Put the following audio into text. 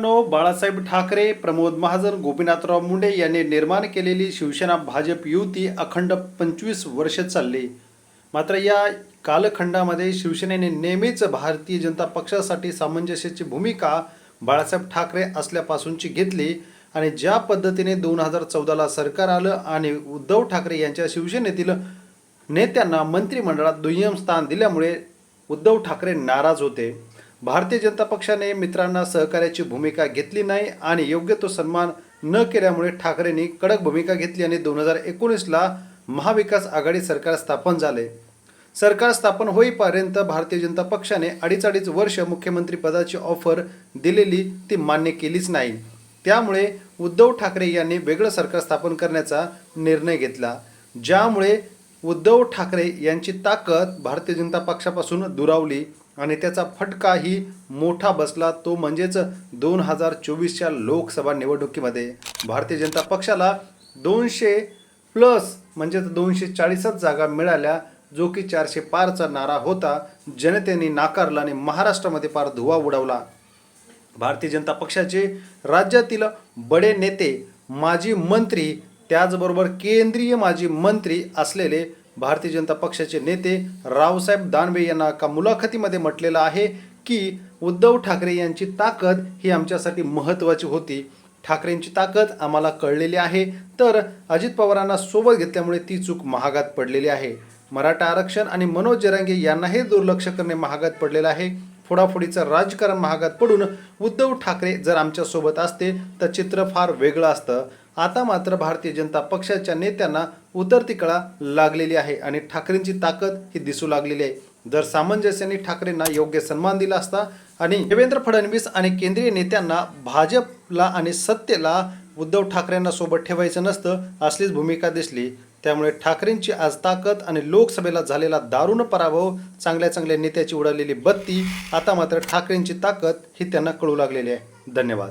मित्रांनो बाळासाहेब ठाकरे प्रमोद महाजन गोपीनाथराव मुंडे यांनी निर्माण केलेली शिवसेना भाजप युती अखंड पंचवीस वर्ष चालली. मात्र या कालखंडामध्ये शिवसेनेने नेहमीच भारतीय जनता पक्षासाठी सामंजस्याची भूमिका बाळासाहेब ठाकरे असल्यापासूनची घेतली आणि ज्या पद्धतीने दोन हजार चौदाला सरकार आलं आणि उद्धव ठाकरे यांच्या शिवसेनेतील नेत्यांना मंत्रिमंडळात दुय्यम स्थान दिल्यामुळे उद्धव ठाकरे नाराज होते. भारतीय जनता पक्षाने मित्रांना सहकार्याची भूमिका घेतली नाही आणि योग्य तो सन्मान न केल्यामुळे ठाकरेंनी कडक भूमिका घेतली आणि दोन हजार एकोणीसला महाविकास आघाडी सरकार स्थापन झाले. सरकार स्थापन होईपर्यंत भारतीय जनता पक्षाने अडीच अडीच वर्ष मुख्यमंत्रीपदाची ऑफर दिलेली ती मान्य केलीच नाही. त्यामुळे उद्धव ठाकरे यांनी वेगळं सरकार स्थापन करण्याचा निर्णय घेतला ज्यामुळे उद्धव ठाकरे यांची ताकद भारतीय जनता पक्षापासून दुरावली. आणि त्याचा फटकाही मोठा बसला. तो म्हणजेच दोन हजार चोवीसच्या लोकसभा निवडणुकीमध्ये भारतीय जनता पक्षाला दोनशे प्लस म्हणजे दोनशे चाळीसच जागा मिळाल्या जो की चारशे पारचा नारा होता. जनतेने नाकारला आणि महाराष्ट्रामध्ये पार धुवा उडवला. भारतीय जनता पक्षाचे राज्यातील बडे नेते माजी मंत्री त्याचबरोबर केंद्रीय माजी मंत्री असलेले भारतीय जनता पक्षाचे नेते रावसाहेब दानवे यांना एका मुलाखतीमध्ये म्हटलेलं आहे की उद्धव ठाकरे यांची ताकद ही आमच्यासाठी महत्त्वाची होती. ठाकरेंची ताकद आम्हाला कळलेली आहे. तर अजित पवारांना सोबत घेतल्यामुळे ती चूक महागात पडलेली आहे. मराठा आरक्षण आणि मनोज जरांगे यांनाही दुर्लक्ष करणे महागात पडलेलं आहे. फोडाफोडीचं राजकारण महागात पडून उद्धव ठाकरे जर आमच्यासोबत असते तर चित्र फार वेगळं असतं. आता मात्र भारतीय जनता पक्षाच्या नेत्यांना उतरती कळा लागलेली आहे आणि ठाकरेंची ताकद ही दिसू लागलेली आहे. जर सामंजस्याने ठाकरेंना योग्य सन्मान दिला असता आणि देवेंद्र फडणवीस आणि केंद्रीय नेत्यांना भाजपला आणि सत्तेला उद्धव ठाकरेंना सोबत ठेवायचं नसतं असलीच भूमिका दिसली. त्यामुळे ठाकरेंची आज ताकद आणि लोकसभेला झालेला दारुण पराभव चांगल्या चांगल्या नेत्याची उडालेली बत्ती आता मात्र ठाकरेंची ताकद ही त्यांना कळू लागलेली आहे. धन्यवाद.